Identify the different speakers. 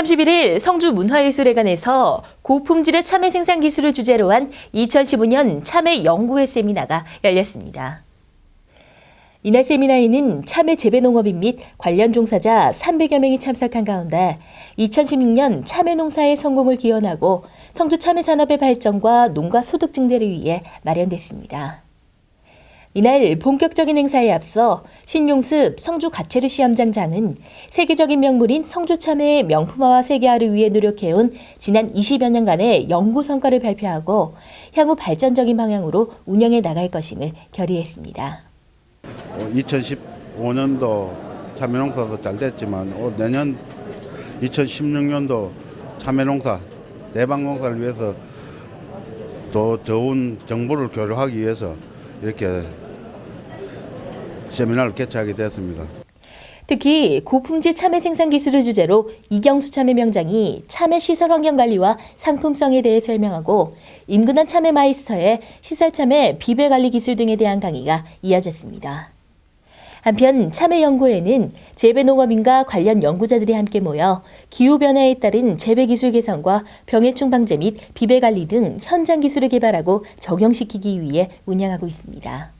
Speaker 1: 31일 성주 문화예술회관에서 고품질의 참외 생산 기술을 주제로 한 2015년 참외 연구회 세미나가 열렸습니다. 이날 세미나에는 참외 재배 농업인 및 관련 종사자 300여 명이 참석한 가운데 2016년 참외 농사의 성공을 기원하고 성주 참외 산업의 발전과 농가 소득 증대를 위해 마련됐습니다. 이날 본격적인 행사에 앞서 신용습 성주 가채르 시험장장은 세계적인 명물인 성주 참외의 명품화와 세계화를 위해 노력해온 지난 20여 년간의 연구 성과를 발표하고 향후 발전적인 방향으로 운영해 나갈 것임을 결의했습니다.
Speaker 2: 2015년도 어, 참외농사도 잘 됐지만 올 내년 2016년도 참외농사 대방농사를 위해서 더 좋은 정보를 교류하기 위해서 이렇게 세미나를 개최하게 되었습니다.
Speaker 1: 특히 고품질 참외 생산 기술을 주제로 이경수 참외 명장이 참외 시설 환경 관리와 상품성에 대해 설명하고 임근한 참외 마이스터의 시설 참외 비배 관리 기술 등에 대한 강의가 이어졌습니다. 한편 참외 연구회는 재배 농업인과 관련 연구자들이 함께 모여 기후 변화에 따른 재배 기술 개선과 병해충 방제 및 비배 관리 등 현장 기술을 개발하고 적용시키기 위해 운영하고 있습니다.